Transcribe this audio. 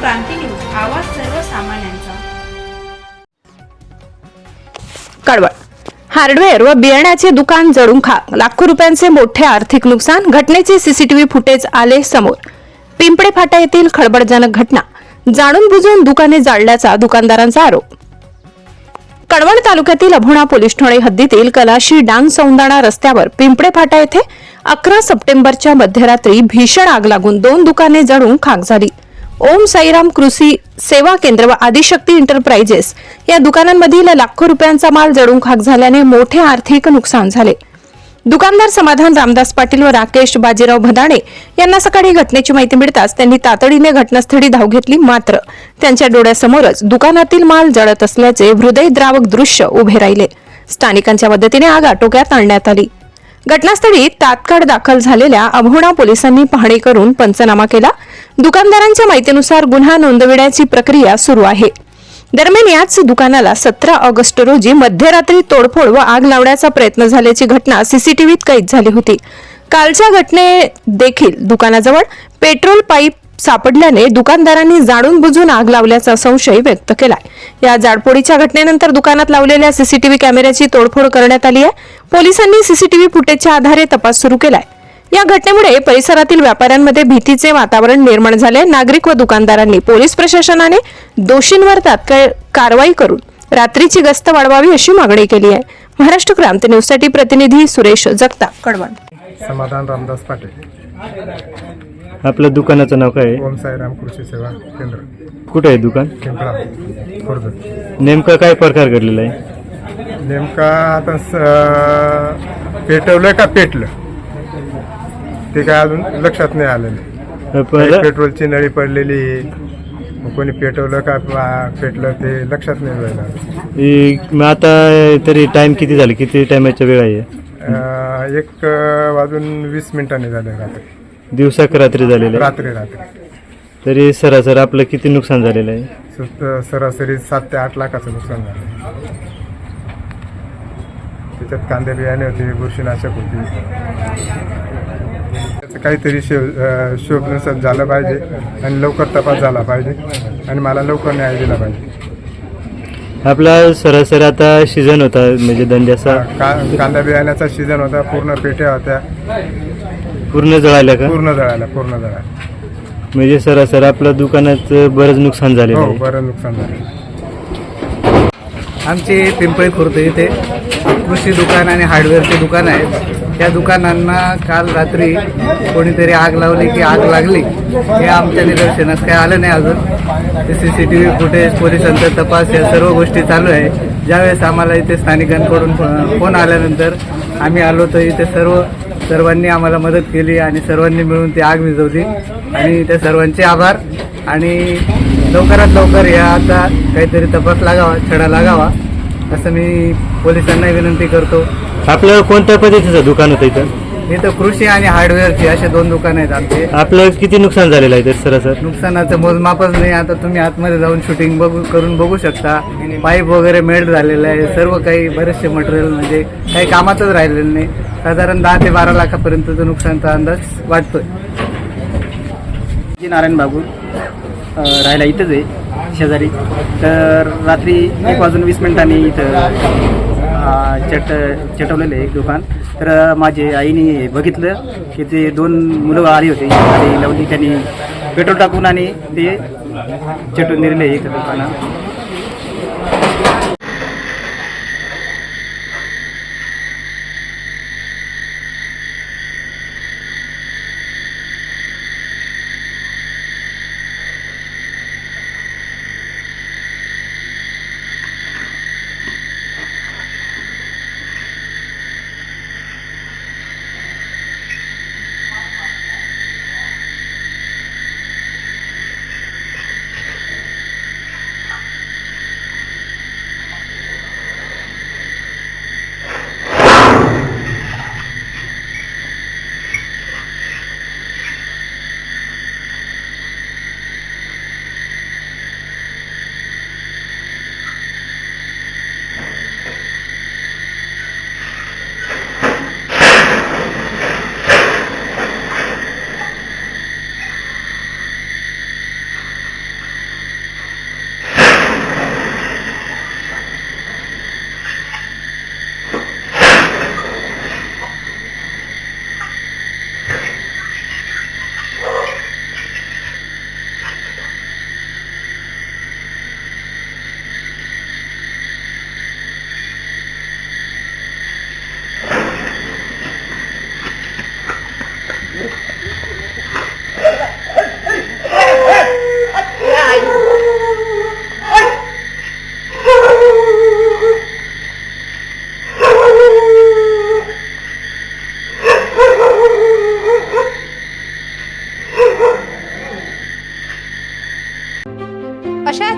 क्रांती news आवाज सर्वसामान्यांचा. कडवळ. Hardware व बियाण्याचे दुकान जळून खा लाखो रुपयांचे मोठे आर्थिक नुकसान घटनेचे सीसीटीव्ही फुटेज आले समोर. पिंपळे फाटा येथील खळबळजनक घटना. जाणून बुजून दुकाने जाळल्याचा दुकानदारांचा आरोप. कळवण तालुक्यातील अभोणा पोलीस ठाणे हद्दीतील कलाशी डांग सौंदाणा रस्त्यावर पिंपळे फाटा येथे अकरा सप्टेंबरच्या मध्यरात्री भीषण आग लागून दोन दुकाने जळून खाक झाली. ओम साईराम कृषी सेवा केंद्र व आदिशक्ती एंटरप्राइजेस या दुकानांमधील लाखो रुपयांचा माल जळून खाक झाल्याने मोठे आर्थिक नुकसान झाले. दुकानदार समाधान रामदास पाटील व राकेश बाजीराव भदाणे यांना सकाळी घटनेची माहिती मिळताच त्यांनी तातडीने घटनास्थळी धाव घेतली मात्र त्यांच्या डोळ्यासमोरच दुकानातील माल जळत असल्याचे हृदयद्रावक दृश्य उभे राहिले. स्थानिकांच्या मदतीने आग आटोक्यात आणण्यात आली. घटनास्थळी तात्काळ दाखल झालेल्या अभोणा पोलिसांनी पाहणी करून पंचनामा केला. दुकानदारांच्या माहितीनुसार गुन्हा नोंदविण्याची प्रक्रिया सुरू आहे. दरम्यान याच दुकानाला सतरा ऑगस्ट रोजी मध्यरात्री तोडफोड व आग लावण्याचा प्रयत्न झाल्याची घटना सीसीटीव्हीत कैद झाली होती. कालच्या घटने देखील दुकानाजवळ पेट्रोल पाईप सापडल्याने दुकानदारांनी जाणून बुजून आग लावल्याचा संशय व्यक्त केलाय. या जाडपोडीच्या घटनेनंतर दुकानात लावलेल्या सीसीटीव्ही कॅमेऱ्याची तोडफोड करण्यात आली आहे. पोलिसांनी सीसीटीव्ही फुटेजच्या आधारे तपास सुरू केलाय. या घटनेमुळे परिसरातील व्यापाऱ्यांमध्ये भीतीचे वातावरण निर्माण झाले नागरिक व दुकानदारांनी पोलीस प्रशासनाने दोषींवर तात्काळ कारवाई करून रात्रीची गस्त वाढवावी अशी मागणी केली आहे. महाराष्ट्र क्रांती न्यूजसाठी प्रतिनिधी सुरेश जगताप. कडवण. समाधान रामदास पाटील. आपल्या दुकानाचं नाव काय आहे? ओम साईराम कृषी सेवा केंद्र. कुठे आहे दुकान? पिंपळा खुर्द. नेमका काय प्रकार घडलेला आहे? नेमका आता स- पेटवलं का पेटलं? ते काय अजून लक्षात नाही आलेलं. काही पहिलं- पेट्रोलची नळी पडलेली मग कोणी पेटवलं का पा- पेटलं ते लक्षात नाही राहिलं. मग आता तरी टाइम किती झाले? किती टायमाच्या वेळ आहे? अं, एक अं, वाजून वीस मिनिटांनी झाले रात्री. दिवसा का रात्री झालेलं आहे. रात्री रात्री. तरी सरासर आपलं किती नुकसान झालेलं आहे? सुत- सरासरी सात ते आठ लाखाचं नुकसान झालं. त्याच्यात कांदे बियाणे होते बुरशीनाशक होती. त्याचं काहीतरी शो शोभनुसार झालं पाहिजे आणि लवकर तपास झाला पाहिजे आणि मला लवकर न्याय दिला पाहिजे. आपला सरासर आता सीझन होता म्हणजे धंद्याचा. का कांदा बियाण्याचा सीझन होता पूर्ण पेट्या होत्या. पूर्ण जळाल्या का? पूर्ण जळायला पूर्ण जळायला म्हणजे सरासर आपल्या दुकानात बरंच नुकसान झालेलं हो आहे. बरं नुकसान झालं आमचे पिंपळी खुर्द इथे कृषी दुकान आणि हार्डवेअरचे दुकान आहे त्या दुकानांना काल रात्री कोणीतरी आग लावली की आग लागली हे आमच्या निदर्शनास काही आलं नाही अजून. C C T V footage पोलिसांचा तपास या सर्व गोष्टी चालू आहे. ज्यावेळेस आम्हाला इथे स्थानिकांकडून फो- फोन आल्यानंतर आम्ही आलो तर इथे सर्व सर्वांनी आम्हाला मदत केली आणि सर्वांनी मिळून ती आग विझवली. आणि त्या सर्वांचे आभार. आणि लवकरात लवकर या आता काहीतरी तपास लागावा छडा लागावा असं मी पोलिसांना विनंती करतो. आपलं कोणत्या पद्धतीचं दुकान होतं इथं? इथं कृषी आणि हार्डवेअरची असे दोन दुकान आहेत आमचे. आपलं किती नुकसान झालेलं आहे तरी सरासर नुकसानाचं मोजमापच नाही. आता तुम्ही आतमध्ये जाऊन शूटिंग बघू करून बघू शकता. पाईप वगैरे मेल्ट झालेलं आहे. सर्व काही बरेचसे मटेरियल म्हणजे काही कामातच राहिलेलं नाही. साधारण दहा ते बारा लाखापर्यंतचं नुकसानचा अंदाज वाटतोय जी नारायण बाबू राहायला इथंच आहे शेजारी. तर रात्री एक वाजून वीस मिनिटांनी इथं चट चटवलेलं आहे एक दुकान. तर अ, माझे आईने बघितलं की ते दोन मुलं आली होती. लावली त्यांनी पेट्रोल टाकून आणि ते चटून दिलेलं आहे